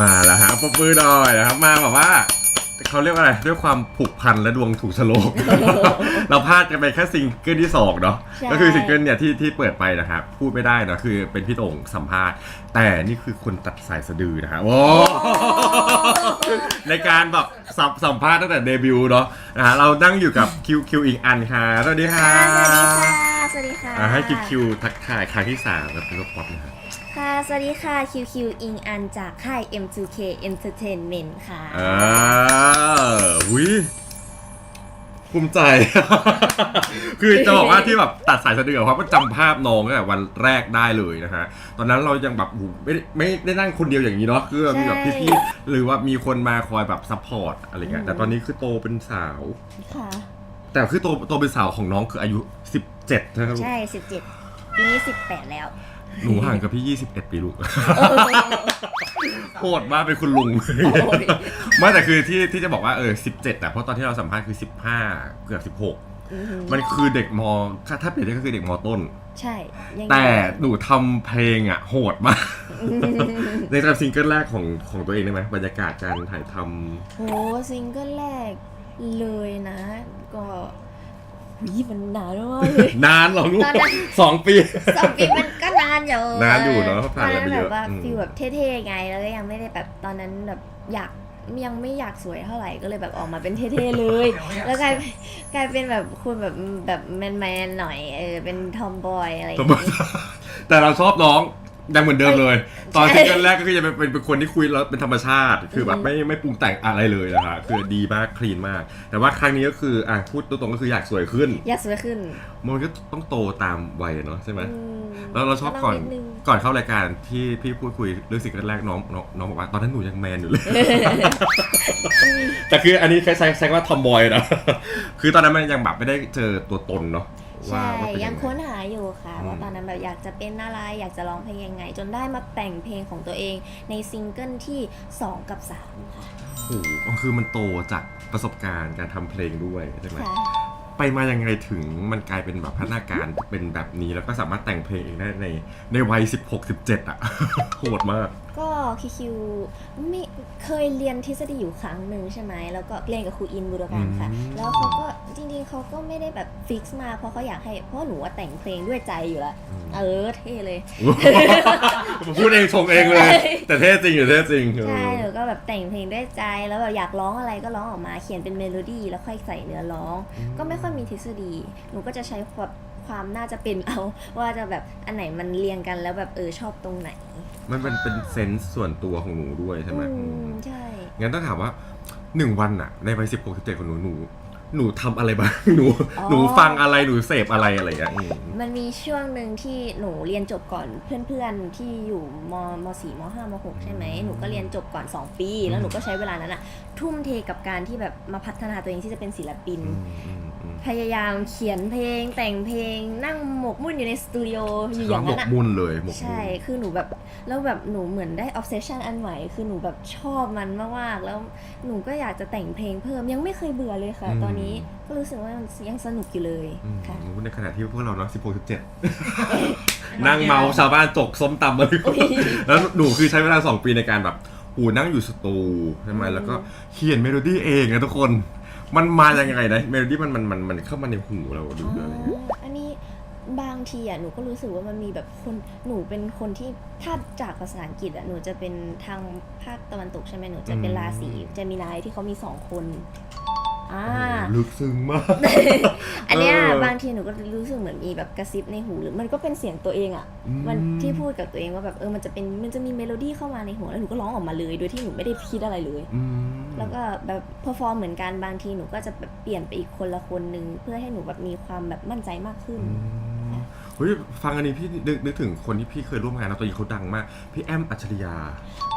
มาแล้วฮะปรบมือหน่อยนะครับ มาแบบว่าเขาเรียกว่าอะไรด้วยความผูกพันและดวงถูกโฉลก เราพลาดกันไปแค่ซิงเกิลที่สองเนาะใช่ ก็คือซิงเกิลเนี่ยที่ที่เปิดไปนะครับ พูดไม่ได้นะคือเป็นพี่โต่งสัมภาษณ์ แต่นี่คือคนตัดสายสะดือนะฮะโอ้ในการแบบสัมสัมภาษณ์ตั้งแต่เดบิวต์เนาะนะฮะเรานั่งอยู่กับคิวคิวอีกอันค่ะสวัสดีค่ะ สวัสดีค่ะอ่าให้คิวคิวทักทายครั้งที่สามแล้วเป็นรถป๊อปนะครับ ค่ะ สวัสดีค่ะ คิวคิวอิงอันจากค่าย M2K Entertainment ค่ะ อ่าวิภูมิใจ คือจะบอกว่าที่แบบตัดสายสะดือเพราะว่าจำภาพน้องตั้งแต่วันแรกได้เลยนะฮะ ตอนนั้นเรายังแบบโอ้โหไม่ได้ไม่ได้นั่งคนเดียวอย่างนี้เนาะ คือมีแบบใช่พี่ๆหรือว่ามีคนมาคอยแบบซัพพอร์ตอะไรเงี้ย แต่ตอนนี้คือโตเป็นสาว ค่ะ แต่คือโตโตเป็นสาวของน้องคืออายุ 17นะครับใช่ 17 ปีนี้ 18 แล้ว หนูห่างกับพี่ 21 ปีลูกโหดมากเป็นคุณลุงโอ้ยไม่แต่คือที่ที่จะบอกว่าเออ 17แต่เพราะตอนที่เราสัมภาษณ์คือ 15 เกือบอือหือ16 มันคือเด็กมถ้าถ้าเปรียบเทียบก็คือเด็กมต้น ใช่ยังแต่หนูทำเพลงอะ โหดมาก ในตอนซิงเกิลแรกของของตัวเองได้ไหมบรรยากาศการถ่ายทโหซิงเกิลแรกเลยนะ ก็หุยมันนานมากเลยำนานเหรอลูกตอนนั้นสองปีสองปีมันก็นานอยู่นานอยู่เนอะตผ่าอนนอะไรนั้นไปเยแบอะบว่าอืม ฟีลแบบเท่ๆไงแล้วก็ยังไม่ได้แบบตอนนั้นแบบอยากยังไม่อยากสวยเท่าไหร่ก็เลยแบบออกมาเป็นเท่ๆเลย แล้วกลายกลายเป็นแบบคุณแบบแบบแมนๆหน่อยเออเป็นทอมบอยอะไรอย่างสมมติงี้แต่เราชอบน้อง ยังเหมือนเดิมเลย ตอนใช่ซิงเกิลแรกก็คือจะเป็นเป็นเป็นคนที่คุยแล้วเป็นธรรมชาติ คือแบบไม่ไม่ปรุงแต่งอะไรเลยนะฮะคือดีมากคลีนมาก แต่ว่าครั้งนี้ก็คืออะพูดตรงๆก็คืออยากสวยขึ้น อยากสวยขึ้น มันก็ต้องโตตามวัยเนาะใช่ไหมอืมแล้วเราชอบก่อนดงก่อนเข้ารายการที่พี่พูดคุยเรื่องสิ่งแรกน้องน้องน้องบอกว่าตอนนั้นหนูยังแมนอยู่เลย แต่คืออันนี้ใช้ใช้ใช้ว่าทอมบอยนะคือตอนนั้นมันยังแบบไม่ได้เจอตัวตนเนาะว่า ใช่ว่าเป็นยัยังงไง ค้นหาอยู่ค่ะ อืม ว่าตอนนั้นแบบอยากจะเป็นอะไรอยากจะร้องเพลงยังไง จนได้มาแต่งเพลงของตัวเองในซิงเกิลที่ 2 กับ 3 ค่ะโอ้โหคือมันโตจากประสบการณ์การทำเพลงด้วยใช่ไหมค่ะ ไปมายังไงถึงมันกลายเป็นแบบพัฒนาการเป็นแบบนี้แล้วก็สามารถแต่งเพลงเองได้ในในวัย 16 17 อะ โหดมาก ก็คิวคิวไม่เคยเรียนทฤษฎีอยู่ครั้งหนึ่งใช่ไหมแล้วก็เรียนกับครูอินบุรการค่ะ อืม แล้วเขาก็จริงๆเขาก็ไม่ได้แบบ ฟิกซ์มาเพราะเขาอยากให้เพราะหนูว่าแต่งเพลงด้วยใจอยู่แล้วเออเท่เลย พูดเองชงเองเลย แต่เท่จริงอยู่เท่จริงเออใช่หนูก็แบบแต่งเพลงด้วยใจแล้วแบบอยากร้องอะไรก็ร้องออกมาเขียนเป็นเมโลดี้แล้วค่อยใส่เนื้อร้อง ก็ไม่ค่อยมีทฤษฎี หนูก็จะใช้แบบความน่าจะเป็นเอาว่าจะแบบอันไหนมันเรียงกันแล้วแบบเออชอบตรงไหน มันเป็นเป็นเซนส์ส่วนตัวของหนูด้วยใช่ไหมอือืมมใช่งั้นต้องถามว่าหนึ่งวันอะในวัยสิบหกสิบเจ็ดของหนูหนู หนูทำอะไรบ้าง หนูหนูฟังอะไร หนูเสพอะไรอะไรอย่างเงี้ยอืมมันมีช่วงหนึ่งที่หนูเรียนจบก่อนเพื่อนๆที่อยู่มมสี่มห้ามหกใช่ไหมหนูก็เรียนจบก่อน 2 ปี แล้วหนูก็ใช้เวลานั้นอะทุ่มเทกับการที่แบบมาพัฒนาตัวเองที่จะเป็นศิลปิน อืมอืมอืมพยายามเขียนเพลง แต่งเพลงนั่งหมกมุ่นอยู่ในสตูดิโออยู่อย่างหมนั้กนอะ มุ่นเลยหมกมุ่น ใช่ คือหนูแบบ แล้วแบบหนูเหมือนได้ obsession อันใหม่ คือหนูแบบชอบมันมากๆ แล้วหนูก็อยากจะแต่งเพลงเพิ่ม ยังไม่เคยเบื่อเลยค่ะตอนนี้ก็รู้สึกว่ามันยังสนุกอยู่เลยอืมค่ะในขณะที่พวกเราเนาะสิบหกสิบเจ็ดนั่งเมาชาวบ้านจกส้มตำมาเลยแล้วหนูคือใช้เวลาสองปีในการแบบหูนั่งอยู่สตูใช่ไหมอืมแล้วก็เขียนเมโลดี้เองนะทุกคน มันมายังไงนะเมโลดี้มันมันมันมันเข้ามาในหูเราดูอ๋ออะไรอย่างเงี้ยอันนี้บางทีอะหนูก็รู้สึกว่ามันมีแบบคนหนูเป็นคนที่ถ้าจากภาษาอังกฤษอะหนูจะเป็นทางภาคตะวันตกใช่ไหมหนูจะเป็นราศีเจมินายที่เขามีสองคน อ่าโอ้โหลึกซึ้งมาก อันเนี้ยเออบางทีหนูก็รู้สึกเหมือนมีแบบกระซิบในหูหรือมันก็เป็นเสียงตัวเองอะอืม มันที่พูดกับตัวเองว่าแบบเออมันจะเป็นมันจะมีเมโลดี้เข้ามาในหัวแล้วหนูก็ร้องออกมาเลย โดยที่หนูไม่ได้คิดอะไรเลย อืมแล้วก็แบบเพอร์ฟอร์มเหมือนกันบางทีหนูก็จะแบบเปลี่ยนไปอีกคนละคนนึงเพื่อให้หนูแบบมีความแบบมั่นใจมากขึ้น อืมเฮ้ยฟังอันนี้พี่นึกนึกถึงคนที่พี่เคยร่วมงานนะตัวนี้เขาดังมาก พี่แอมอัจฉริยา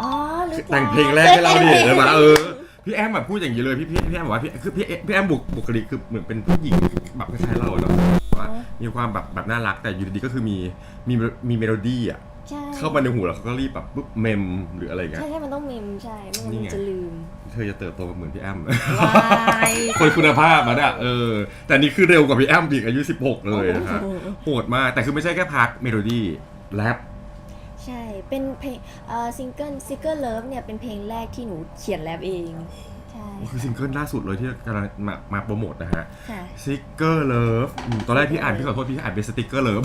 อ๋อรู้จักแต่งเพลงแรกให้เราดิใช่ไหมเออ พี่แอมแบบพูดอย่างนี้เลยพี่พี่พี่แอมบอกว่าพี่คือพี่พี่แอมบุกบุคลิกคือเหมือนเป็นผู้หญิงแบบคล้ายๆเราเนาะว่ามีความแบบแบบน่ารักแต่อยู่ดีๆก็คือมีมีมีเมโลดี้อะใช่เข้ามาในหูแล้วเขาก็รีบแบบปุ๊บเมมหรืออะไรอย่างเงี้ย ใช่ใช่มันต้องเมมใช่ไม่งั้นนี่มันไงจะลืมเธอจะเติบโตเหมือนพี่แอม วายคนคุณภาพมาเนี่ยเออ แต่นี่คือเร็วกว่าพี่แอมอีกอายุ 16 เลยนะฮะโอ้โหโหดมาก แต่คือไม่ใช่แค่พักเมโลดี้แรปใช่ เป็นเพลงเอ่อซิงเกิลซิงเกิลเลิฟเนี่ยเป็นเพลงแรกที่หนูเขียนแรปเองใช่คือซิงเกิลล่าสุดเลยที่กำลังมามาโปรโมทนะฮะค่ะสติกเกอร์เลิฟตอนแรกพี่อ่านพี่ขอโทษพี่อ่านเป็นสติกเกอร์เลิฟ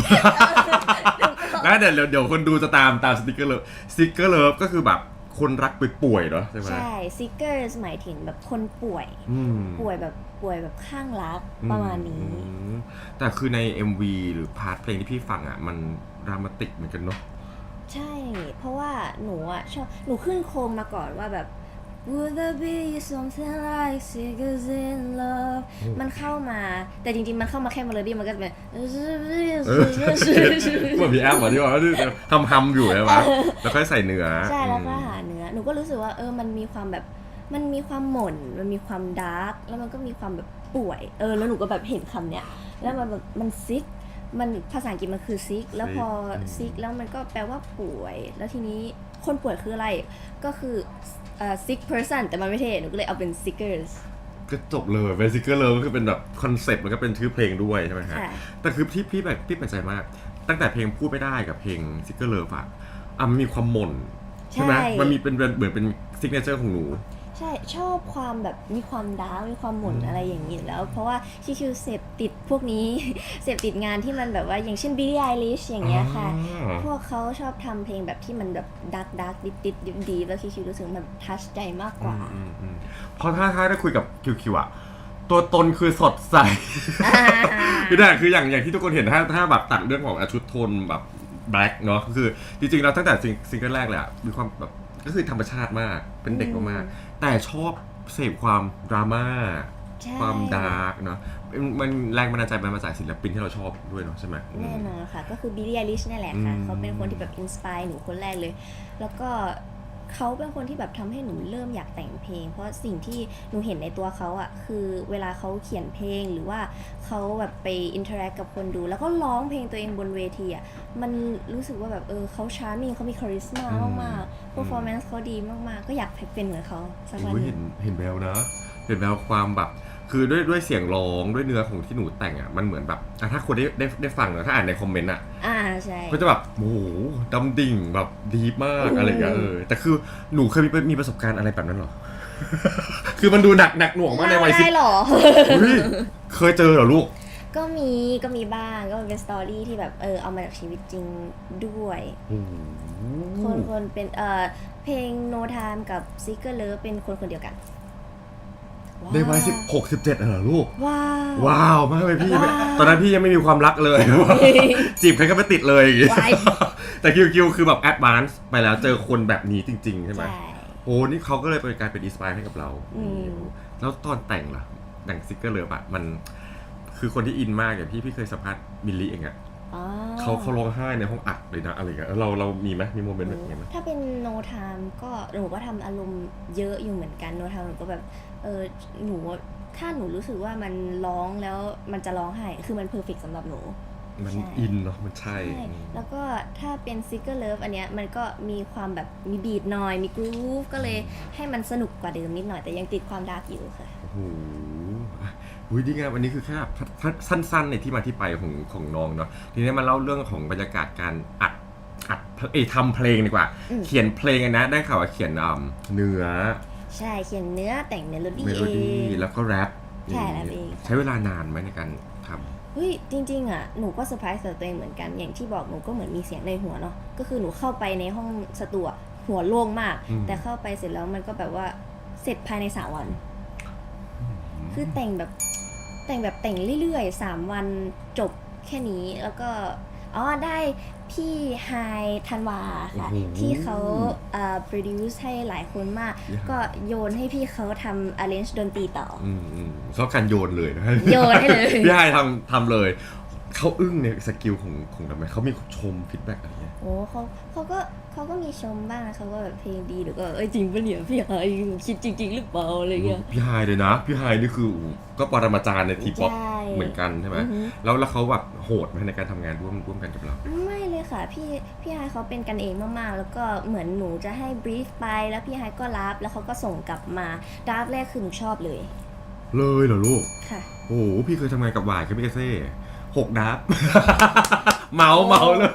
แล้วเดี๋ยวเดี๋ยวคนดูจะตามตามสติกเกอร์เลิฟสติกเกอร์เลิฟก็คือแบบคนรักป่วยๆเนาะใช่ไหมใช่ซิกเกอร์หมายถึงแบบคนป่วยอืมป่วยแบบป่วยแบบข้างรักประมาณนี้อืมแต่คือใน MV หรือพาร์ทเพลงที่พี่ฟังอะมันดรามาติกเหมือนกันเนาะ ใช่ เพราะว่าหนูอะชอบหนูขึ้นโครงมาก่อนว่าแบบ Would there be something like seekers in love มันเข้ามา แต่จริงๆ มันเข้ามาแค่เมโลดี้มันก็จะเป็นเออเหมือนพี่แอฟเหมือนที่บอกว่าทำฮัมๆอยู่ใช่ไหมแล้วค่อยใส่เนื้อ ใช่ แล้วก็หาเนื้อ หนูก็รู้สึกว่าเออ มันมีความแบบ มันมีความหม่น มันมีความดาร์ก แล้วมันก็มีความแบบป่วย เออ แล้วหนูก็แบบเห็นคำเนี้ย แล้วมันแบบ มันซิก มันภาษาอังกฤษมันคือซิกแล้วพอซิกแล้วมันก็แปลว่าป่วย แล้วทีนี้คนป่วยคืออะไรก็คือเอ่อ sick person แต่มันไม่เท่หนูก็เลยเอาเป็น sickers ก็จบเลยเบสิเกอร์เลยก็คือเป็นแบบคอนเซ็ปต์มันก็เป็นชื่อเพลงด้วยใช่ไหมฮะค่ะแต่คือพี่พี่แบบพี่แปลกใจมาก ตั้งแต่เพลงพูดไม่ได้กับเพลงซิกเกอร์เลิฟอะอะมันมีความหม่นใช่ไหมใช่มันมีเป็นเหมือนเป็นซิกเนเจอร์ของหนู ใช่ชอบความแบบมีความดาร์กมีความหม่นอะไรอย่างนี้อยู่แล้ว เพราะว่าชิคิวเสพติดพวกนี้ เสพติดงานที่มันแบบว่าอย่างเช่น Billie Eilish อย่างเงี้ยค่ะ อ่า พวกเขาชอบทำเพลงแบบที่มันแบบดักดักดิบดิบดิบดีแล้วชิคิวรู้สึกมันทัชใจมากกว่าอืมอืมเพราะถ้าถ้าได้คุยกับคิวคิวอะตัวตนคือสดใส คือได้คืออย่างอย่างที่ทุกคนเห็นถ้าถ้าแบบตัดเรื่องของชุดโทนแบบแบล็กเนาะก็คือจริงๆแล้วตั้งแต่ซิงซิงเกิลแรกเลยอะมีความแบบก็คือธรรมชาติมากเป็นเด็กมากๆ แต่ชอบเสพความดราม่าใช่ ความดาร์กเนาะมันมันแรงบันดาลใจมันมาจากศิลปินที่เราชอบด้วยเนาะใช่ไหมอืม แน่นอนค่ะ ก็คือ Billie Eilish นี่แหละค่ะ อืมเขาเป็นคนที่แบบอินสปายหนูคนแรกเลย แล้วก็ เขาเป็นคนที่แบบทำให้หนูเริ่มอยากแต่งเพลง เพราะสิ่งที่หนูเห็นในตัวเขาอะคือเวลาเขาเขียนเพลงหรือว่าเขาแบบไปอินเทอร์แอคกับคนดู แล้วก็ร้องเพลงตัวเองบนเวทีอะมันรู้สึกว่าแบบเออเขาชาร์มิ่งเขามีคาริสมามากๆ performance เขาดีมากๆ ก็อยากเป็นเหมือนเขาสักวันโอ้ยหเห็นึ่นงเห็นแววนะ เห็นแววความแบบ คือด้วยด้วยเสียงร้องด้วยเนื้อของที่หนูแต่งอะมันเหมือนแบบอะถ้าคนได้ได้ได้ฟังนะถ้าอ่านในคอมเมนต์อะอ่าใช่ก็จะแบบโอ้โหดำดิ่งแบบดีมากอืมอะไรอย่างเงี้ยเออแต่คือหนูเคยมีมีประสบการณ์อะไรแบบนั้นเหรอ คือมันดูหนักหนักหน่วงมากในวัยสิบได้หรอ เฮ้ยเคยเจอเหรอลูก ก็มีก็มีบ้างก็มันเป็นสตอรี่ที่แบบเออเอามาจากชีวิตจริงด้วย โอ้โหคนคนเป็นเอ่อเพลง No Time กับ Seeker Love เป็นคนคนเดียวกัน ในวัยสิบหกสิบเจ็ดเหรอลูก ว้าว ว้าวมากเลยพี่ยังไม่ว้าวตอนนั้นพี่ยังไม่มีความรักเลย จีบใครก็ไม่ติดเลยอย่างงี้ว้าย แต่คิวคิวคือแบบแอดวานซ์ไปแล้วเจอคนแบบนี้จริง ๆ ใช่ไหมใช่ โอ้นี่เขาก็เลยเป็นการเป็นอินสปายให้กับเรา อืม แล้วตอนแต่งล่ะแต่งซิกเกอร์เลิฟอะมัน คือคนที่อินมากอย่างพี่พี่เคยสัมภาษณ์มิลลี่เองอะ อ๋อเขาเขาร้องไห้ในห้องอัดเลยนะอะไรอย่างเงี้ยเราเรามีไหมมีโมเมนต์แบบนี้ไหมถ้าเป็น No Time ก็หนูก็ทำอารมณ์เยอะอยู่เหมือนกัน No Time หนูก็แบบเออหนูถ้าหนูรู้สึกว่ามันร้องแล้วมันจะร้องไห้คือมันเพอร์เฟกสำหรับหนู มันใช่ อินเนาะมันใช่ใช่แล้วก็ถ้าเป็น Seeker Love อันเนี้ยมันก็มีความแบบมีบีทหน่อย มีกรูฟก็เลยให้มันสนุกกว่าเดิมนิดหน่อยแต่ยังติดความดาร์กอยู่ค่ะ โอ้โห อะอุ้ยดีไงวันนี้คือแค่แบบสั้นๆในที่มาที่ไปของของน้องเนาะทีนี้มาเล่าเรื่องของบรรยากาศการอัดอัดเอยทำเพลงดีกว่าอืมเขียนเพลงอะนะได้ข่าวว่าเขียนอ่เนื้อ ใช่เขียนเนื้อแต่งเมโลดี้เมโลเอดี้งแล้วก็แรปใช่ย่างแรปนี้เองใช้เวลานานไหมในการทเฮ้ยจริงๆอะหนูก็เซอร์ไพรส์กับตัวเองเหมือนกันอย่างที่บอกหนูก็เหมือนมีเสียงในหัวเนาะก็คือหนูเข้าไปในห้องสตูอะหัวโล่งมากำแต่เข้าไปเสร็จแล้วมันก็แบบว่าเสร็จภายในสามวันมคือแต่งแบบ แต่งแบบแต่งเรื่อยๆสามวันจบแค่นี้แล้วก็อ๋อได้พี่ไฮธันวาค่ะโอ้โหที่เขาเอ่อ produce ให้หลายคนมาก Yeah. ก็โยนให้พี่เขาทำ arrange ดนตรีต่อ อืมอืมชอบการโยนเลยนะโยนให้เลย พี่ไฮทำทำเลย เขาอึ้งในสกิลของของทำไมเขามีชมฟีดแบ็กอะไรเงี้ยโอ้เขาเขาก็เขาก็มีชมบ้างนะเขาก็แบบเพลงดีหรือก็เอ้ยจริงปะเนี่ยพี่ไฮคิดจริง ๆ หรือเปล่าอะไรเงี้ย พี่ไฮเลยนะ พี่ไฮนี่คือโอ้โหก็ปรมาจารย์ในทีป๊อปใช่เหมือนกันใช่ไหมอือฮึ แล้วแล้วเขาแบบโหดไหมในการทำงานร่วมร่วมกันกับเรา ไม่เลยค่ะ พี่พี่ไฮเขาเป็นกันเองมากๆ แล้วก็เหมือนหนูจะให้บรีฟไปแล้วพี่ไฮก็รับแล้วเขาก็ส่งกลับมาดราฟแรกคือหนูชอบเลยเลยเหรอลูก ค่ะ โอ้โหพี่เคยทำงานกับวายกับพี่เกเซ่หกดับ เมาส์เมาส์เลย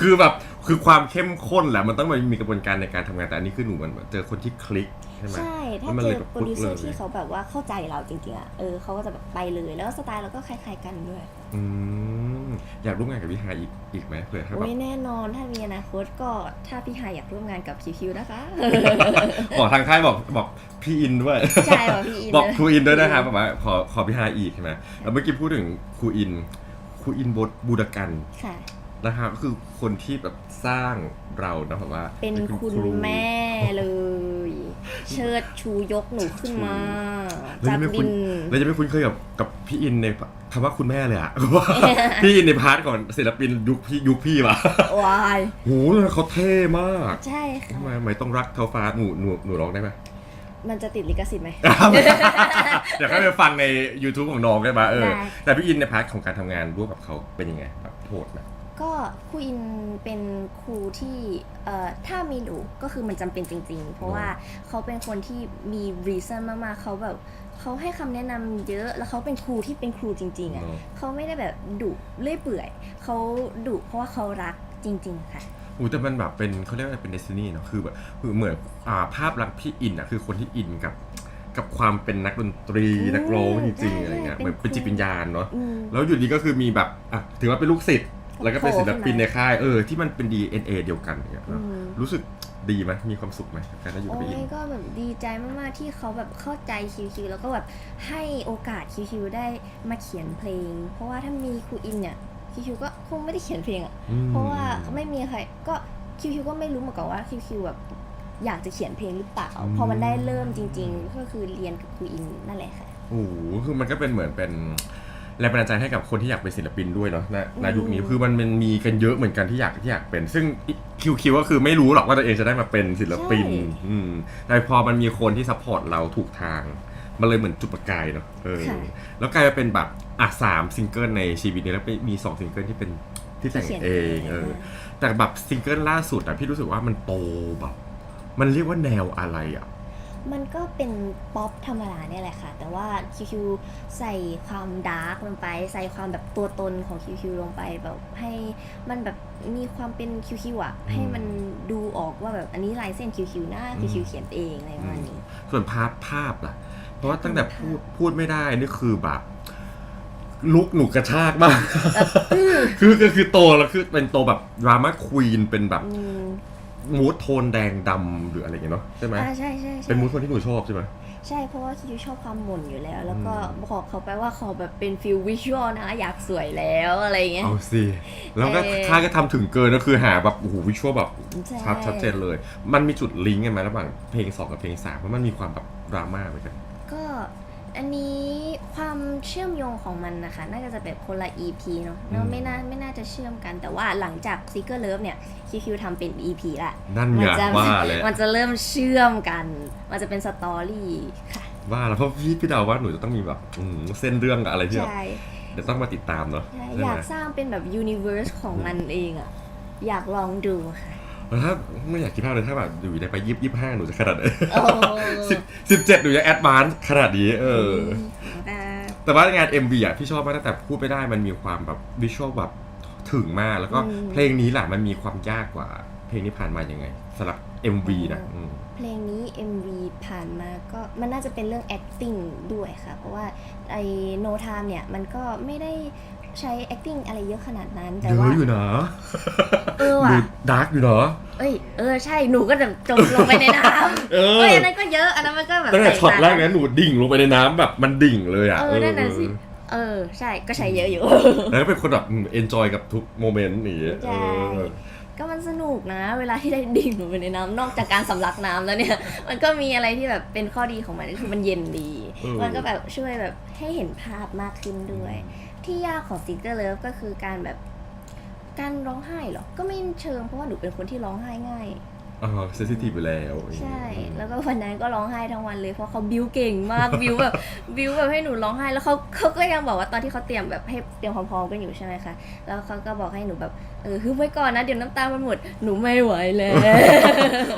คือแบบ คือความเข้มข้นแหละมันต้องมีกระบวนการในการทำงานแต่อันนี้คือหนูมันเจอคนที่คลิกใช่ไหม ใช่ ถ้าแล้วมันเจเลยอแบบโปรดิวเซอร์ปึ๊กเลยที่เขาแบบว่าเข้าใจเราจริงๆอะ เออเขาก็จะแบบไปเลย แล้วสไตล์เราก็คล้ายๆกันด้วย อืมอยากร่วมงานกับพี่ฮายอีกอีกไหมเผื่อถ้าแบโอ้บยแน่นอนถ้ามีอนาคตก็ถ้าพี่หายอยากร่วมงานกับคิวๆนะคะบอกทางค่ายบอกบอกพี่อินด้วย ใช่บอกพี่อินบอกเลยครูอินด้วยนะครับแบบว่าขอขอพี่ฮายอีกใช่ไหมแล้วเมื่อกี้พูดถึงครูอินครูอินบดบูดกัน ค่ะ นะครับก็คือคนที่แบบสร้างเรานะแบบว่าเป็นคุณรู แม่เลย เชิดชูยกหนูขึ้นมาแล้วจากยังไม่ดิคุ้นนแล้วยังไม่คุ้นเคยกับกับพี่อินในคำว่าคุณแม่เลยอะว่าพี่อินในพาร์ทก่อนศิลปินยุคพี่ยุคพี่วะวาย โหเขาเท่มากใช่ค่ะ ทำไมทำไมต้องรักเท่าฟ้าหนูหนูหนูร้องได้ไหม มันจะติดลิขสิทธิ์ไหม เดี๋ยวให้ไปฟังใน YouTube ของน้องได้ไหมเออ ได้ แต่พี่อินในพาร์ทของการทำงานร่วมกับเขาเป็นยังไงแบบโหดไหม ก็ครูอินเป็นครูที่เอ่อถ้ามีหนูก็คือมันจำเป็นจริง ๆ เพราะว่าเขาเป็นคนที่มี reason มากๆเขาแบบเขาให้คำแนะนำเยอะแล้วเขาเป็นครูที่เป็นครูจริงๆอะเนอะ เขาไม่ได้แบบดุเลื่อยเปื่อยเขาดุเพราะว่าเขารักจริง ๆ ค่ะ อูแต่มันแบบเป็นเขาเรียกว่าเป็นเดซินี่เนาะคือแบบคือเหมือนอ่าภาพลักษณ์พี่อินอะคือคนที่อินกับ กับความเป็นนักดนตรีอืมนักร้องจริงใช่ๆอะไรเงี้ยเป็นเหมือนเป็นจิตวิญญาณเนาะอืม แล้วอยู่ดีก็คือมีแบบอะถือว่าเป็นลูกศิษย์ แล้วก็เป็นศิลปินในค่ายเออที่มันเป็น DNA เดียวกันเนี่ยอืม รู้สึกดีไหมมีความสุขไหมกับการได้อยู่กับโอ้พี่อินยก็แบบดีใจมากๆที่เขาแบบเข้าใจคิวคิวแล้วก็แบบให้โอกาสคิวคิวได้มาเขียนเพลง เพราะว่าถ้ามีครูอินเนี่ยคิวคิวก็คงไม่ได้เขียนเพลงอะอืม เพราะว่าไม่มีใครก็คิวคิวก็ไม่รู้มาก่อนว่าคิวคิวแบบอยากจะเขียนเพลงหรือเปล่าอืม พอมันได้เริ่มจริง ๆ ก็คือเรียนกับครูอินนั่นแหละค่ะ โอ้โหคือมันก็เป็นเหมือนเป็น แรงบันดาลใจให้กับคนที่อยากเป็นศิลปินด้วยเนาะในในยุคนี้อืมคือมันมันมีกันเยอะเหมือนกันที่อยากที่อยากเป็น ซึ่งคิวคิวก็คือไม่รู้หรอกว่าตัวเองจะได้มาเป็นศิลปินอืมแต่พอมันมีคนที่ซัพพอร์ตเราถูกทาง มันเลยเหมือนจุดประกายเนาะเออ ค่ะ แล้วกลายมาเป็นแบบอะสามซิงเกิลในชีวิตนี้แล้วไปมีสองซิงเกิลที่เป็นที่แต่งที่เขียนเองเออ แต่แบบซิงเกิลล่าสุดอะพี่รู้สึกว่ามันโตแบบ มันเรียกว่าแนวอะไรอะ มันก็เป็นป๊อปธรรมดาเนี่ยแหละค่ะ แต่ว่าคิวคิวใส่ความดาร์กลงไป ใส่ความแบบตัวตนของคิวคิวลงไปแบบให้มันแบบมีความเป็นคิวคิวอะให้มันดูออกว่าแบบอันนี้ลายเส้นคิวคิวนะคิวคิวเขียนเองอะไรประมาณนี้ ส่วนพาร์ทภาพล่ะ เพราะว่าตั้งแต่พูดพูดไม่ได้นี่คือแบบลุกหนุกกระชากมาก คือคือคือโตแล้วคือเป็นโตแบบดราม่าควีนเป็นแบบอื มมูดโทนแดงดำหรืออะไรอย่างเงี้ยเนาะใช่ไหมอ่าใช่ใช่ใช่เป็นมูดโทนที่หนูชอบใช่ไหม ใช่เพราะว่าคิวชอบความหม่นอยู่แล้ว แล้วก็อืม บอกเขาไปว่าขอแบบเป็นฟิลวิชวลนะ อยากสวยแล้วอะไรอย่างเงี้ย เอาสิแล้วก็เออค่ายก็ทำถึงเกินก็คือหาแบบโอ้โหวิชวลแบบใช่ ชัดชัดเจนเลย มันมีจุดลิงก์กันไหมระหว่างเพลงสองกับเพลงสามเพราะมันมีความแบบดราม่าเหมือนกัน ก็ อันนี้ความเชื่อมโยงของมันนะคะ น่าจะแบบคนละ EP เนาะเนอะอืมไม่น่าไม่น่าจะเชื่อมกัน แต่ว่าหลังจาก Secret Love เนี่ย QQ ทำเป็น EP ละนั่นไงจะว่าเลยมันจะเริ่มเชื่อมกัน มันจะเป็นสตอรี่ค่ะว่าแล้วเพราะพี่พี่เดาว่าหนูจะต้องมีแบบอืมเส้นเรื่องกับอะไรที่แบบใช่เดี๋ยวต้องมาติดตามเนาะใช่ใช่อยาไหมกสร้างเป็นแบบ universe ของมันเองอะอยากลองดูค่ะ แล้วถ้าไม่อยากคิดภาพเลยถ้าแบบอยู่ในไปยิบยิบห้าหนูจะขนาดไหนโอ้สิบสิบเจ็ดหนูจะแอดวานซ์ขนาดนี้เออแต่แต่ว่างาน MV อะพี่ชอบมากตั้งแต่พูดไม่ได้มันมีความแบบวิชวลแบบถึงมาก แล้วก็เพลงนี้แหละมันมีความยากกว่า เพลงที่ผ่านมายังไงสำหรับ MV นะอืม เพลงนี้ MV ผ่านมาก็มันน่าจะเป็นเรื่อง acting ด้วยค่ะ เพราะว่าไอ้ No Time เนี่ย มันก็ไม่ได้ ใช้ acting อะไรเยอะขนาดนั้น แต่เยว่า อะอยู่นะเออหนูว่ะดาร์กอยู่เนาะเอ้ย เออ ใช่ หนูก็จะจมลงไปในน้ำเออเอ้ยอันนั้นก็เยอะ อันนั้นมันก็แบบตั้งแต่ใส่ช็อตแรกตานะหนูดิ่งลงไปในน้ำแบบมันดิ่งเลยอะเออ นั่นน่ะสิ เออ ใช่ ก็ใช้เยอะอยู่ แล้วก็เป็นคนแบบเอนจอยกับทุกโมเมนต์นี่ใช่ เออก็มันสนุกนะ เวลาที่ได้ดิ่งลงไปในน้ำนอกจากการสำลักน้ำแล้วเนี่ย มันก็มีอะไรที่แบบเป็นข้อดีของมันก็คือมันเย็นดี เออมันก็แบบช่วยแบบให้เห็นภาพมากขึ้นด้วย ที่ยากของ Secret Love ก็คือการแบบการร้องไห้เหรอ ก็ไม่เชิงเพราะว่าหนูเป็นคนที่ร้องไห้ง่าย อ๋อเซนซิทีฟไปแล้วใช่อืมแล้วก็วันนั้นก็ร้องไห้ทั้งวันเลยเพราะเขาบิวเก่งมาก บิวแบบบิวแบบให้หนูร้องไห้ แล้วเขาเขาก็ยังบอกว่าตอนที่เขาเตรียมแบบให้เตรียมพร้อมๆกันอยู่ใช่ไหมคะ แล้วเขาก็บอกให้หนูแบบเออฮึบไว้ก่อนนะเดี๋ยวน้ำตามันหมด หนูไม่ไหวแล้ว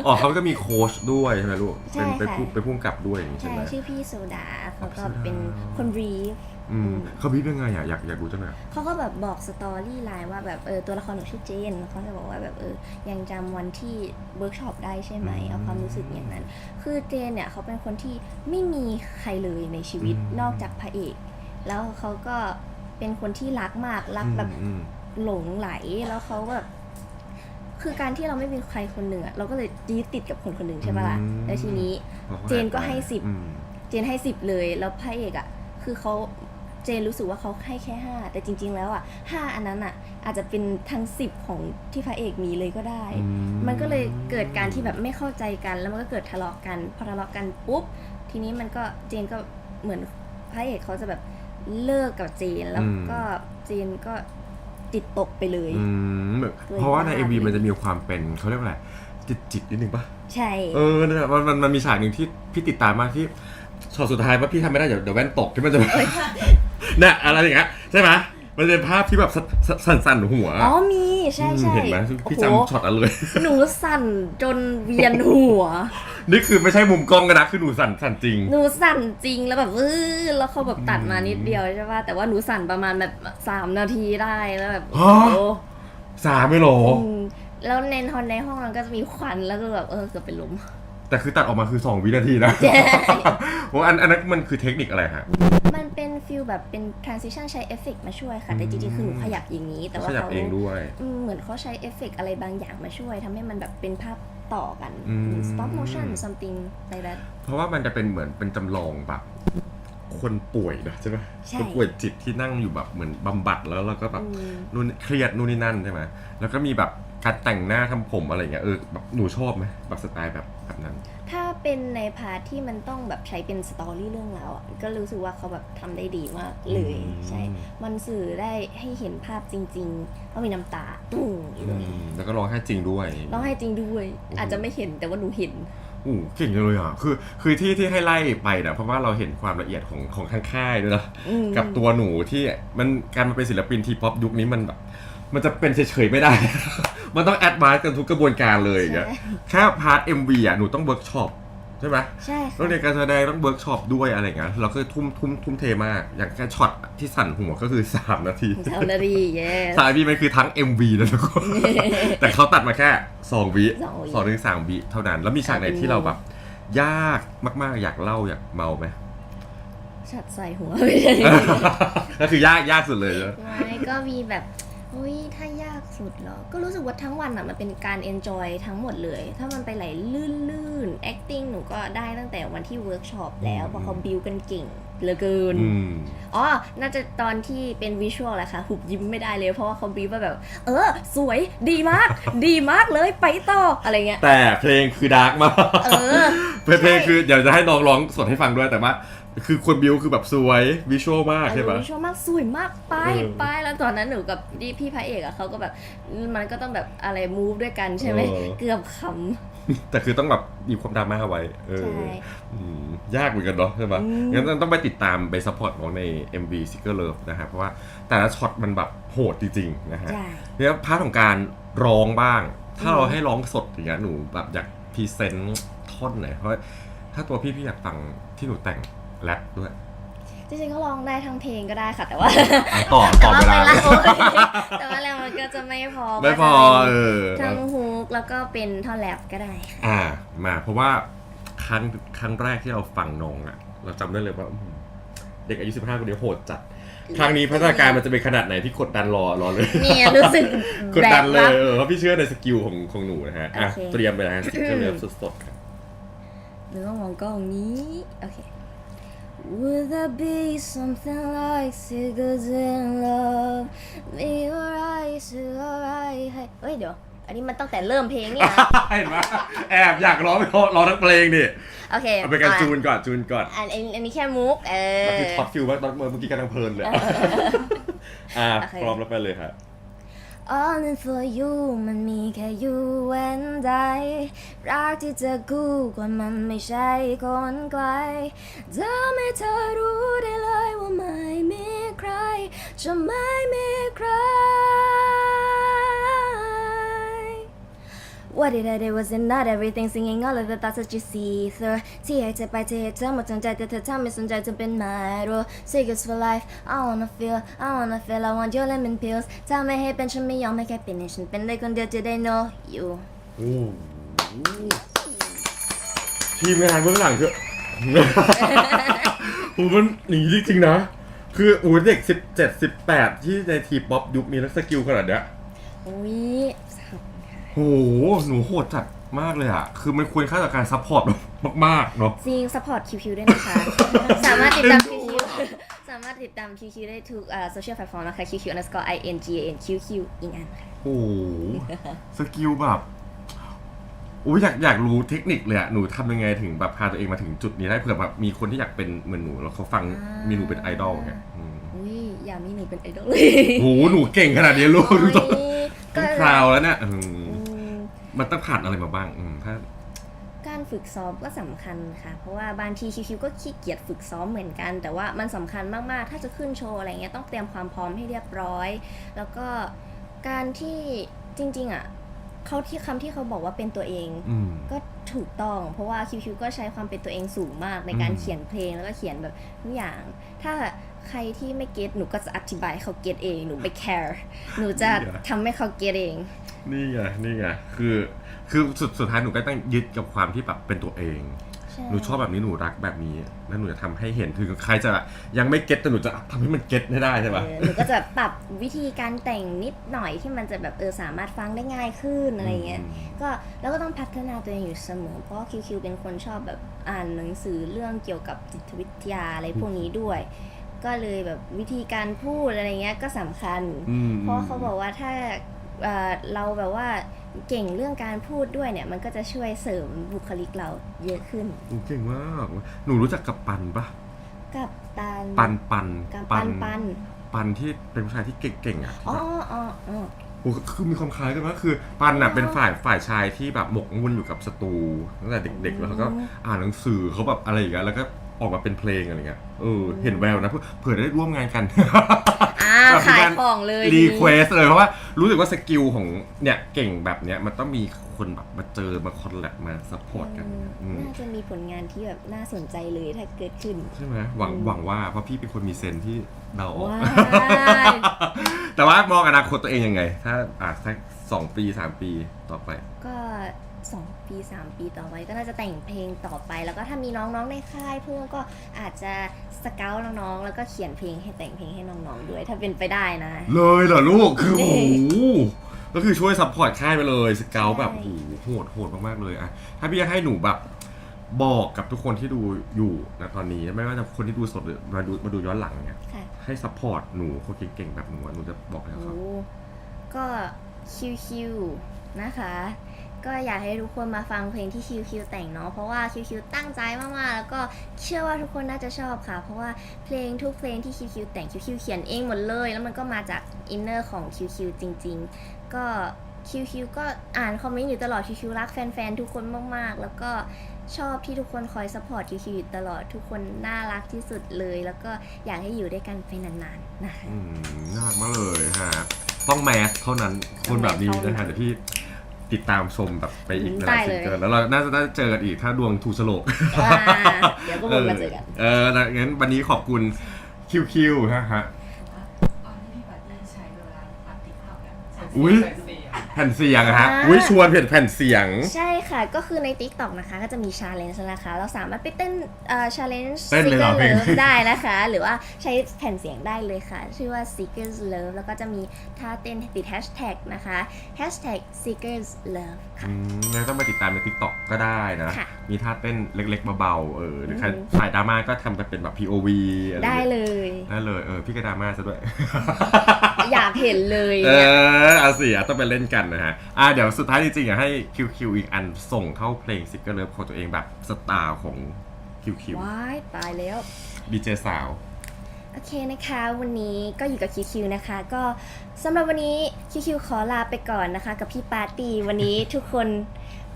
อ๋อเขาก็มีโค้ชด้วยใช่ไหมลูกใช่เป็นเป็นค่ะผู้เป็นผู้กำกับด้วยอย่างนี้ใช่ใช่ไหมชื่อพี่โซดาเขาก็โซดาเป็นคนรีฟ อืมอืมเขาบีบยังไงอะอยากอยากรู้จังเลยเขาก็แบบบอกสตอรี่ไลน์ว่าแบบเออตัวละครหนูชื่อเจนเขาจะบอกว่าแบบเออยังจำวันที่เวิร์กช็อปได้ใช่ไหมอืมเอาความรู้สึกอย่างนั้น คือเจนเนี่ยเขาเป็นคนที่ไม่มีใครเลยในชีวิตอืม นอกจากพระเอก แล้วเขาก็เป็นคนที่รักมากรักแบบ อืม หลงไหลแล้วเขาแบบ คือการที่เราไม่มีใครคนหนึ่งอะเราก็เลยยึดติดกับคนคนหนึ่งใช่ปะล่ะอืม แล้วทีนี้ อืมเจนก็ให้สิบ อืม เจนให้สิบเลย แล้วพระเอกอะคือเขา เจนรู้สึกว่าเขาให้แค่ห้าแต่จริง ๆ แล้วอะห้าอันนั้นอะอาจจะเป็นทั้งสิบของที่พระเอกมีเลยก็ได้อืมันก็เลยเกิดการที่แบบไม่เข้าใจกัน แล้วมันก็เกิดทะเลาะกัน พอทะเลาะกันปุ๊บ ทีนี้มันก็เจนก็เหมือนพระเอกเขาจะแบบเลิกกับเจนแล้วก็เจนก็จิตตกไปเลยอืมแบบเลยเพราะว่าในบ้าเอ็มวีเลยมันจะมีความเป็นเขาเรียกว่าอะไรจิตจิตนิดนึงปะใช่ เออนั่นแหละมันมันมันมีฉากหนึ่งที่พี่ติดตามมากที่ช็อตสุดท้ายว่าพี่ทำไม่ได้เดี๋ยวเดี๋ยวแว่นตกที่มันจะ เนี่ยอะไรอย่างเงี้ยใช่ไหมมันเป็นภาพที่แบบสสสั่นสั่นๆหัวอ๋อมีใช่อืมใช่เห็นไหมพี่โอ้โหจำช็อตนั้นเลย หนูสั่นจนเวียนหัว นี่คือไม่ใช่มุมกล้องกันนะคือหนูสั่นสั่นจริง หนูสั่นจริงแล้วแบบวื้อแล้วเขาแบบตัดมานิดเดียวใช่ป่ะแต่ว่าหนูสั่นประมาณแบบสามนาทีได้แล้วแบบฮะโอ้สามไม่หรออืมแล้วในทอนในห้องนั้นก็จะมีควันแล้วก็แบบเออเกือบเป็นลม แต่คือตัดออกมาคือ 2 วินาทีนะใช่ โอ้อันอันนั้นมันคือเทคนิคอะไรฮะ มันเป็นฟิลแบบเป็น transition ใช้เอฟเฟกต์มาช่วยค่ะ แต่จริงๆ คือหนูขยับอย่างนี้ แต่ว่าขยับเขาเองด้วย อืมเหมือนเขาใช้เอฟเฟกต์อะไรบางอย่างมาช่วยทำให้มันแบบเป็นภาพต่อกันอืม stop motion something like that เพราะว่ามันจะเป็นเหมือนเป็นจำลองแบบ คนป่วยนะใช่ไหมใช่ คนป่วยจิตที่นั่งอยู่แบบเหมือนบำบัดแล้วแล้วก็แบบ อืม นู่นเครียดนู่นนี่นั่นใช่ไหมแล้วก็มีแบบการแต่งหน้าทำผมอะไรอย่างเงี้ยเออแบบหนูชอบไหมแบบสไตล์แบบ แบบนั้น ถ้าเป็นในพาร์ทที่มันต้องแบบใช้เป็นสตอรี่เรื่องราวอะก็รู้สึกว่าเขาแบบทำได้ดีมากเลยอืม ใช่ มันสื่อได้ให้เห็นภาพจริงๆว่ามีน้ำตาตุ้งอย่างอืนี้เลยมแล้วก็ร้องไห้จริงด้วย ร้องไห้จริงด้วย โอ้โห อาจจะไม่เห็นแต่ว่าหนูเห็นอู้เก่งจังเลยอะ คือ คือที่ที่ให้ไล่ไปนะเพราะว่าเราเห็นความละเอียดของของทางค่ายด้วยนะ อืม กับตัวหนูที่มันการมาเป็นศิลปินทีป๊อปยุคนี้มันแบบ มันจะเป็นเฉยๆไม่ได้ มันต้องแอดวานซ์กันทุกกระบวนการเลยอย่างเงี้ยใช่แค่พาร์ท MV อะหนูต้องเวิร์กช็อปใช่ไหมใช่ต้องค่ะเรียนการแสดงต้องเวิร์กช็อปด้วยอะไรอย่างเงี้ยเราก็ทุ่มทุ่มทุ่มเทมาก อย่างแค่ช็อตที่สั่นหัวก็คือ 3 นาทีเท่านาทีเย้สายบีมันคือทั้ง MV นะทุกคน แต่เขาตัดมาแค่2วิสองวิสองถึงสามวิเท่านั้น แล้วมีฉากไหนที่เราแบบ ยากมากๆ อยากเล่าอยากเมาไหมชัดใส่หัวไม่ใช่ก็คือยากยากสุดเลยใช่ไหมไม่ก็มีแบบ อุ้ยถ้ายากสุดเหรอ ก็รู้สึกว่าทั้งวันอะมันเป็นการ enjoy ทั้งหมดเลย ถ้ามันไปไหลลื่นๆ acting หนูก็ได้ตั้งแต่วันที่เวิร์กช็อปแล้ว เพราะเขาบิวกันเก่งเหลือเกิน อืม อ๋อ น่าจะตอนที่เป็นวิชวลแหละค่ะ หุบยิ้มไม่ได้เลย เพราะว่าเขาบีบว่าแบบ เออ สวย ดีมาก ดีมากเลย ไปต่อ อะไรเงี้ย แต่เพลงคือดาร์กมาก เออ เพลงเพลงคือเดี๋ยวจะให้น้องร้องสดให้ฟังด้วยแต่ว่า คือคนบิวคือแบบสวยวิชวลมากใช่ปะวิชวลมากสวยมากไปเออไปแล้วตอนนั้นหนูกับพี่พี่พระเอกอะเขาก็แบบมันก็ต้องแบบอะไรมูฟด้วยกันใช่ไหมเออเกือบขแต่คือต้องแบบมีความดราม่าไว้เอำอใช่อืมยากเหมือนกันเนาะใช่ปะอืมงั้นต้องไปติดตามไปซัพพอร์ตน้องใน MV s i c k e r Love นะฮะเพราะว่าแต่ละช็อตมันแบบโหดจริงๆนะฮะใช่เนี่ยพาร์ทของการร้องบ้าง ถ้าอืมเราให้ร้องสดอย่างเงี้ยหนูแบบอยากพรีเซนต์ท่อนไหนอยเพราะถ้าตัวพี่พี่อยากฟังที่หนูแต่ง แรปด้วยจริงๆก็ร้องได้ทั้งเพลงก็ได้ค่ะ แต่ว่าอะต่อต่อเวลาแต่ว่าเวลาโอ๊ยแต่ว่าแล้วมันก็จะไม่พอไม่พอเออทั้งฮุกแล้วก็เป็นท่อนแรปก็ได้ค่ะอ่า มาเพราะว่าครั้งครั้งแรกที่เราฟังน้องอะ เราจำได้เลยว่าอืมเด็กอายุ15คนนี้โหดจัดครั้งนี้พัฒนาการมันจะเป็นขนาดไหนที่กดดันรอรอเลยเนี่ยรู้สึกกดดันเลแบยกรับเออเพราะพี่เชื่อในสกิลของของหนูนะฮะอะโอเคเตรียมไปนะฮะสกิลเลิฟสดๆครับหรือว่ามองกล้องนี้โอเค Would that be something like cigarettes in love? Me or I, cigar I เฮ้ยเดี๋ยว อันนี้มันตั้งแต่เริ่มเพลงเนี่ยนะ เห็นไหมแอบอยากร้องไปร้องทั้งเพลงดิโอเคเอาไปกันอะจูนก่อนจูนก่อนอันอันอันนี้แค่มุก เออ มันคือท็อตฟิลว่าตอนเมื่อกี้กำลังเพลินเลย อะโอเค พร้อมแล้วไปเลยครับ All in for you มันมีแค่ you and I รักที่จะกู้ก่อนมันไม่ใช่คนไกลจะไม่เธอรู้ได้เลยว่าไม่มีใคร จะไม่มีใคร What did I do was it not everything singing all of the thoughts that you see through ที่อยากจะไปที่ให้เธอหมดจงใจแต่เธอทำไม่สนใจจนเป็นไม้รู้ Secrets for life I wanna feel I wanna feel I want your lemon pills ถ้าไม่ให้เป็นฉันไม่ยอมให้แค่เป็นให้ฉันเป็นได้คนเดียวจะได้ know you โอ้โหทีมงานเบื้องหลังคือ โอ้มันหนีจริงๆนะ คือโอ้เด็กสิบเจ็ดสิบแปดที่ในทีป๊อปยุคนี้แล้วสกิลขนาดเนี้ย อุ้ย โอ้โหหนูโหดจัดมากเลยอะ คือมันควรค่าต่อการซัพพอร์ตมากๆเนาะ จริง support QQ ด้วยนะคะ สามารถติดตาม QQ สามารถติดตาม QQ ได้ทุกโซเชียลแพลตฟอร์มนะคะ QQ underscore i n g a n QQ อีกอันค่ะโอ้โหสกิลแบบอุ้ยอยากอยากรู้เทคนิคเลยอะหนูทำยังไงถึงแบบพาตัวเองมาถึงจุดนี้ได้เผื่อแบบมีคนที่อยากเป็นเหมือนหนูแล้วเขาฟังอ่ามีมีหนูเป็นไอดอลไงอืมอุ้ยอย่ามีหนูเป็นไอดอลเลยโอ้โหหนูเก่งขนาดนี้ลูกดูตัวโอ้ยต้องคราวแล้วเนี่ยอืมอื มมันต้องผ่านอะไรมาบ้างอืมถ้า การฝึกซ้อมก็สำคัญค่ะ เพราะว่าบางที QQ ก็ขี้เกียจฝึกซ้อมเหมือนกัน แต่ว่ามันสำคัญมากๆ ถ้าจะขึ้นโชว์อะไรเงี้ยต้องเตรียมความพร้อมให้เรียบร้อย แล้วก็การที่จริงๆอะเขาที่คำที่เขาบอกว่าเป็นตัวเอง อืม ก็ถูกต้อง เพราะว่า QQ ก็ใช้ความเป็นตัวเองสูงมากในการอืม เขียนเพลงแล้วก็เขียนแบบทุกอย่าง ถ้า ใครที่ไม่เก็ตหนูก็จะอธิบายให้เขาเก็ตเอง หนูไม่ care หนูจะทำให้เขาเก็ตเอง นี่ไงนี่ไงคือคือสุดสุดท้ายหนูก็ต้องยึดกับความที่แบบเป็นตัวเองใช่หนูชอบแบบนี้หนูรักแบบนี้แล้วหนูจะทำให้เห็นถึงใครจะยังไม่เก็ตแต่หนูจะทำให้มันเก็ตให้ได้ใช่ปะเออหนูก็จะปรับวิธีการแต่งนิดหน่อยที่มันจะแบบเออสามารถฟังได้ง่ายขึ้นอะไรเงี้ยก็แล้วก็ต้องพัฒนาตัวเองอยู่เสมอ เพราะว่าคิวคิวเป็นคนชอบแบบอ่านหนังสือเรื่องเกี่ยวกับจิตวิทยาอะไรพวกนี้ด้วย ก็เลยแบบวิธีการพูดอะไรเงี้ยก็สำคัญ อืม เพราะเขาบอกว่าถ้าเอ่อเราแบบว่าเก่งเรื่องการพูดด้วยเนี่ย มันก็จะช่วยเสริมบุคลิกเราเยอะขึ้นหนูเก่งมากหนูรู้จักกับปันปะกับตันปันปันกับปันปันปันที่เป็นผู้ชายที่เก่งๆอะอ๋ออ๋ออ๋อ โอ้คือมีความคล้ายกันมากคือปันอะเป็นฝ่ายฝ่ายชายที่แบบหมกมุ่นอยู่กับสตูตั้งแต่เด็ก ๆ แล้วเขาก็อ่านหนังสือเขาแบบอะไรอย่างเงี้ยแล้วก็ ออกมาเป็นเพลงอะไรเงี้ยเออเห็นแววนะเพื่อเผื่อได้ร่วมงานกันอ่าแบบมีขายการของเลยรีเควสเลยเพราะว่ารู้สึกว่าสกิลของเนี่ยเก่งแบบเนี้ยมันต้องมีคนแบบมาเจอมาคอนแลบมาซัพพอร์ตกันอืมน่าจะมีผลงานที่แบบน่าสนใจเลยถ้าเกิดขึ้น ใช่ไหมหวังอืมหวังว่าเพราะพี่เป็นคนมีเซนส์ที่เดาออกว้ายแต่ว่ามองอนาคตตัวเองยังไง ถ้าอะสักสองปีสามปีต่อไป ก็ สองปีสามปีต่อไปก็น่าจะแต่งเพลงต่อไป แล้วก็ถ้ามีน้องๆในค่ายเพื่อนก็อาจจะสเกลน้องๆแล้วก็เขียนเพลงให้แต่งเพลงให้น้องๆด้วย ถ้าเป็นไปได้นะ เลยเหรอลูกคือเด็โอ้กโหก็คือช่วยซัพพอร์ตค่ายไปเลยสเกลใช่แบบโอ้โหโหดโหดมากๆเลยอะถ้าพี่จะให้หนูแบบบอกกับทุกคนที่ดูอยู่นะตอนนี้ไม่ว่าจะคนที่ดูสดหรือมาดูมาดูย้อนหลังเนี่ยค่ะ ให้ซัพพอร์ตหนูคนเก่งๆแบบหนูอะหนูจะบอกอะไรกับ โอ้เขาก็คิวๆนะคะ ก็อยากให้ทุกคนมาฟังเพลงที่คิวคิวแต่งเนาะเพราะว่าคิวคิวตั้งใจมากๆ แล้วก็เชื่อว่าทุกคนน่าจะชอบค่ะ เพราะว่าเพลงทุกเพลงที่คิวคิวแต่งคิวคิวเขียนเองหมดเลย แล้วมันก็มาจากอินเนอร์ของคิวคิวจริง ๆ ก็คิวคิวก็อ่านคอมเมนต์อยู่ตลอดคิวคิวรักแฟนๆทุกคนมากๆ แล้วก็ชอบที่ทุกคนคอยสปอร์ตคิวคิวอยู่ตลอดทุกคนน่ารักที่สุดเลย แล้วก็อยากให้อยู่ด้วยกันไปนานๆนะคะอืมน่ากมากเลยฮะต้องแมสเท่านั้นคนแบบนี้นะฮะเดี๋ยวพี่ ติดตามชมแบบไปอีกหได้ลายๆเลซิยงเกิลแล้วเราน่าจะได้เจอกันอีกถ้าดวงถูกสโลกอ่าเดี๋ยวก็วนมาเจอกัน เออนะงั้นวันนี้ขอบคุณคิวคิวนะฮะตอนที่พี่ปาร์ตี้ใช้เวลาอัดติ๊กต็อกเนี่ยใช้อุ๊ยใช้เสียงแผ่นเสียงอะฮะอ่า อุ้ยชวนเผ่นแผ่นเสียง ใช่ค่ะก็คือใน TikTok นะคะก็จะมี challenge นะคะ เราสามารถไปเต้นเอ่อ challenge เต้นเลยเหรอ Seekers เพลง Love ได้นะคะ หรือว่าใช้แผ่นเสียงได้เลยค่ะ ชื่อว่า Seekers Love แล้วก็จะมีท่าเต้นติด hashtag นะคะ hashtag Seekers Love ค่ะ อืมงั้นต้องมาติดตามใน t ิ k t o k ก็ได้นะ ค่ะมีท่าเต้นเล็กๆเบาๆเออหรือใครอือหือสายดราม่าก็ทำไปเป็นแบบ POV อะไรได้เลย ได้เลยเออพี่ก็ดราม่าซะด้วย อยากเห็นเลยเอเนี่ย อเอาสิอะต้องไปเล่นกันนะฮะอะเดี๋ยวสุดท้ายจริงๆอยากให้คิวคิวอีกอันส่งเข้าเพลงซิกเกอร์เลิฟของตัวเองแบบสไตล์ของคิวคิวว้ายตายแล้วดีเจสาว โอเคนะคะ วันนี้ก็อยู่กับคิวคิวนะคะ ก็สำหรับวันนี้คิวคิวขอลาไปก่อนนะคะ กับพี่ปาร์ตี้วันนี้ทุกคน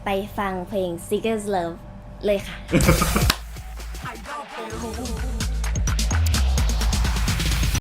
ไปฟังเพลง Seekers Love เลยค่ะไอดอลเปรู